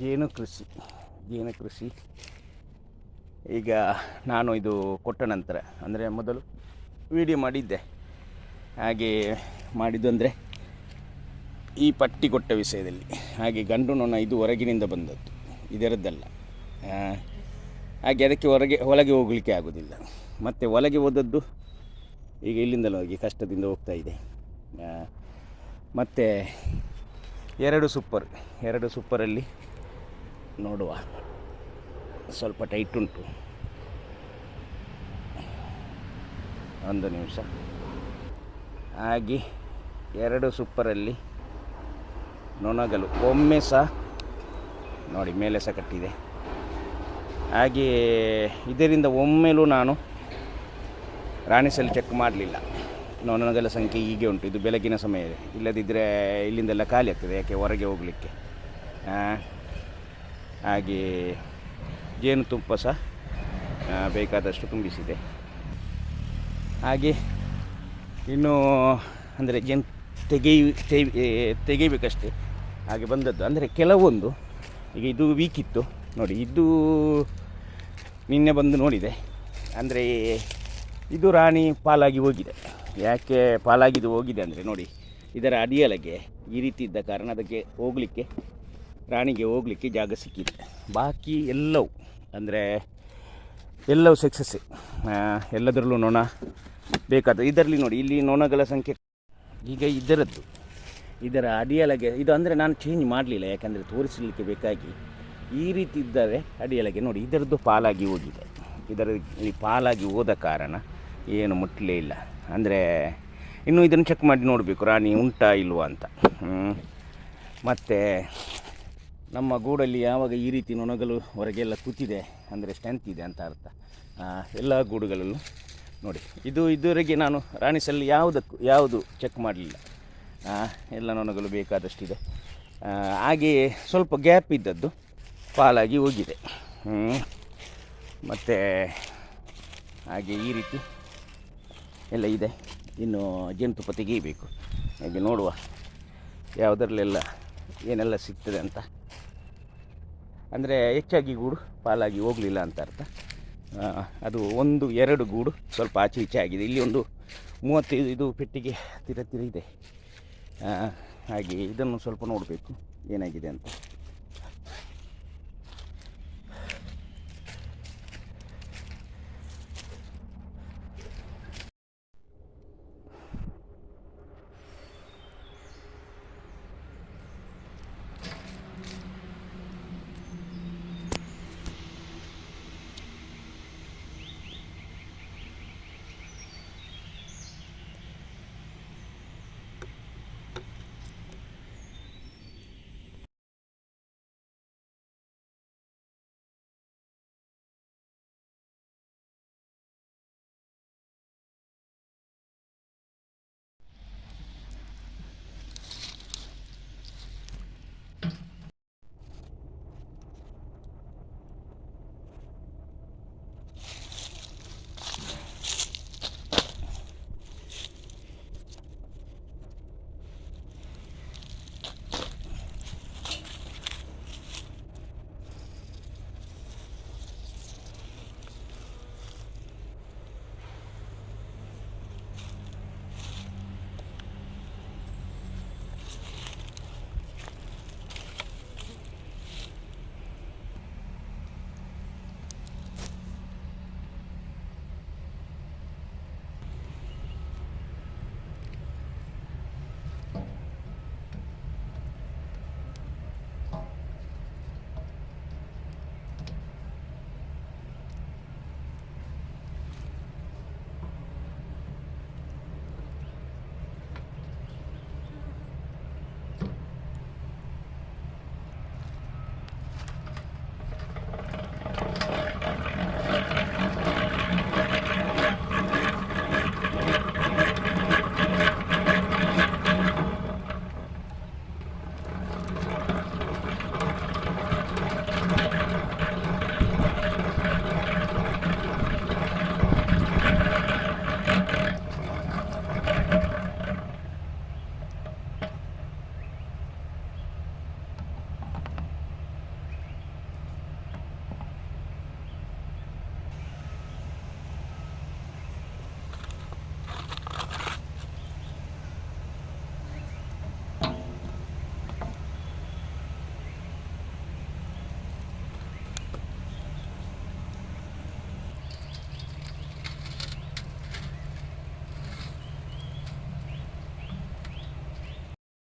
ಜೇನು ಕೃಷಿ ಜೇನು ಕೃಷಿ. ಈಗ ನಾನು ಇದು ಕೊಟ್ಟ ನಂತರ, ಅಂದರೆ ಮೊದಲು ವಿಡಿಯೋ ಮಾಡಿದ್ದೆ. ಹಾಗೆ ಮಾಡಿದ್ದು ಅಂದರೆ ಈ ಪಟ್ಟಿ ಕೊಟ್ಟ ವಿಷಯದಲ್ಲಿ. ಹಾಗೆ ಗಂಡು ನೊಣ ಇದು ಹೊರಗಿನಿಂದ ಬಂದದ್ದು, ಇದರದ್ದಲ್ಲ. ಹಾಗೆ ಅದಕ್ಕೆ ಹೊರಗೆ ಒಳಗೆ ಹೋಗಲಿಕ್ಕೆ ಆಗೋದಿಲ್ಲ. ಮತ್ತು ಒಳಗೆ ಹೋದದ್ದು ಈಗ ಇಲ್ಲಿಂದಲೂ ಹೋಗಿ ಕಷ್ಟದಿಂದ ಹೋಗ್ತಾ ಇದೆ. ಮತ್ತು ಎರಡು ಸೂಪರ್ ಎರಡು ಸೂಪರಲ್ಲಿ ನೋಡುವ. ಸ್ವಲ್ಪ ಟೈಟ್ ಉಂಟು. ಒಂದು ನಿಮಿಷ. ಹಾಗೆ ಎರಡು ಸೂಪರಲ್ಲಿ ನೊಣಗಲು. ಒಮ್ಮೆ ಸಹ ನೋಡಿ ಮೇಲೆ ಸಹ ಕಟ್ಟಿದೆ. ಹಾಗೆ ಇದರಿಂದ ಒಮ್ಮೆಲೂ ನಾನು ರಾಣಿಸಲ್ಲಿ ಚೆಕ್ ಮಾಡಲಿಲ್ಲ. ನೊಣಗಲ ಸಂಖ್ಯೆ ಹೀಗೆ ಉಂಟು. ಇದು ಬೆಳಗಿನ ಸಮಯ. ಇಲ್ಲದಿದ್ದರೆ ಇಲ್ಲಿಂದೆಲ್ಲ ಖಾಲಿ ಆಗ್ತದೆ. ಯಾಕೆ? ಹೊರಗೆ ಹೋಗಲಿಕ್ಕೆ. ಹಾಗೆ ಜೇನುತುಪ್ಪ ಸಹ ಬೇಕಾದಷ್ಟು ತುಂಬಿಸಿದೆ. ಹಾಗೆ ಇನ್ನು ಅಂದರೆ ಜೇನು ತೆಗೆಯು ತೆಗಿ- ಏ, ತೆಗಿಬೇಕಷ್ಟೇ ಹಾಗೆ ಬಂದದ್ದು. ಅಂದರೆ ಕೆಲವೊಂದು ಈಗ ಇದು ವೀಕ್ ಇತ್ತು. ನೋಡಿ ಇದು ನಿನ್ನೆ ಬಂದು ನೋಡಿದೆ. ಅಂದರೆ ಇದು ರಾಣಿ ಪಾಲಾಗಿ ಹೋಗಿದೆ. ಯಾಕೆ ಪಾಲಾಗಿದ್ದು ಹೋಗಿದೆ ಅಂದರೆ ನೋಡಿ ಇದರ ಅಡಿಯಲಗೆ ಈ ರೀತಿ ಇದ್ದ ಕಾರಣ ಅದಕ್ಕೆ ಹೋಗಲಿಕ್ಕೆ ರಾಣಿಗೆ ಹೋಗಲಿಕ್ಕೆ ಜಾಗ ಸಿಕ್ಕಿದೆ. ಬಾಕಿ ಎಲ್ಲವೂ, ಅಂದರೆ ಎಲ್ಲವೂ ಸಕ್ಸಸ್ ಎಲ್ಲದರಲ್ಲೂ ನೊಣ ಬೇಕಾದ, ಇದರಲ್ಲಿ ನೋಡಿ, ಇಲ್ಲಿ ನೊಣಗಳ ಸಂಖ್ಯೆ. ಈಗ ಇದರದ್ದು, ಇದರ ಅಡಿಯೊಳಗೆ ಇದು ಅಂದರೆ ನಾನು ಚೇಂಜ್ ಮಾಡಲಿಲ್ಲ, ಯಾಕಂದರೆ ತೋರಿಸಲಿಕ್ಕೆ ಬೇಕಾಗಿ. ಈ ರೀತಿ ಇದ್ದರೆ ಅಡಿಯೊಳಗೆ ನೋಡಿ, ಇದರದ್ದು ಪಾಲಾಗಿ ಹೋಗಿದೆ. ಇದರ ಈ ಪಾಲಾಗಿ ಹೋದ ಕಾರಣ ಏನು ಮುಟ್ಟಲೇ ಇಲ್ಲ. ಅಂದರೆ ಇನ್ನೂ ಇದನ್ನು ಚೆಕ್ ಮಾಡಿ ನೋಡಬೇಕು, ರಾಣಿ ಉಂಟಾ ಇಲ್ವಾ ಅಂತ. ಮತ್ತು ನಮ್ಮ ಗೂಡಲ್ಲಿ ಯಾವಾಗ ಈ ರೀತಿ ನೊಣಗಳು ಹೊರಗೆಲ್ಲ ಕೂತಿದೆ ಅಂದರೆ ಸ್ಟ್ರೆಂತ್ ಇದೆ ಅಂತ ಅರ್ಥ. ಎಲ್ಲ ಗೂಡುಗಳಲ್ಲೂ ನೋಡಿ, ಇದು ಇದುವರೆಗೆ ನಾನು ರಾಣಿಸಲ್ಲಿ ಯಾವುದಕ್ಕೂ ಯಾವುದು ಚೆಕ್ ಮಾಡಲಿಲ್ಲ. ಎಲ್ಲ ನೊಣಗಳು ಬೇಕಾದಷ್ಟಿದೆ. ಹಾಗೆಯೇ ಸ್ವಲ್ಪ ಗ್ಯಾಪ್ ಇದ್ದದ್ದು ಪಾಲಾಗಿ ಹೋಗಿದೆ. ಮತ್ತು ಹಾಗೆ ಈ ರೀತಿ ಎಲ್ಲ ಇದೆ. ಇನ್ನು ಜೇನುತುಪ್ಪ ತೆಗೀಬೇಕು. ಹಾಗೆ ನೋಡುವ ಯಾವುದರಲ್ಲೆಲ್ಲ ಏನೆಲ್ಲ ಸಿಗ್ತದೆ ಅಂತ. ಅಂದರೆ ಹೆಚ್ಚಾಗಿ ಗೂಡು ಪಾಲಾಗಿ ಹೋಗಲಿಲ್ಲ ಅಂತ ಅರ್ಥ. ಅದು ಒಂದು, ಎರಡು ಗೂಡು ಸ್ವಲ್ಪ ಆಚೆ ಈಚೆ ಆಗಿದೆ. ಇಲ್ಲಿ ಒಂದು ಮೂವತ್ತೈದು ಇದು ಪೆಟ್ಟಿಗೆ ತಿರ ತಿರ ಇದೆ. ಹಾಗೆ ಇದನ್ನು ಸ್ವಲ್ಪ ನೋಡಬೇಕು. ಏನಾಗಿದೆ ಅಂತ.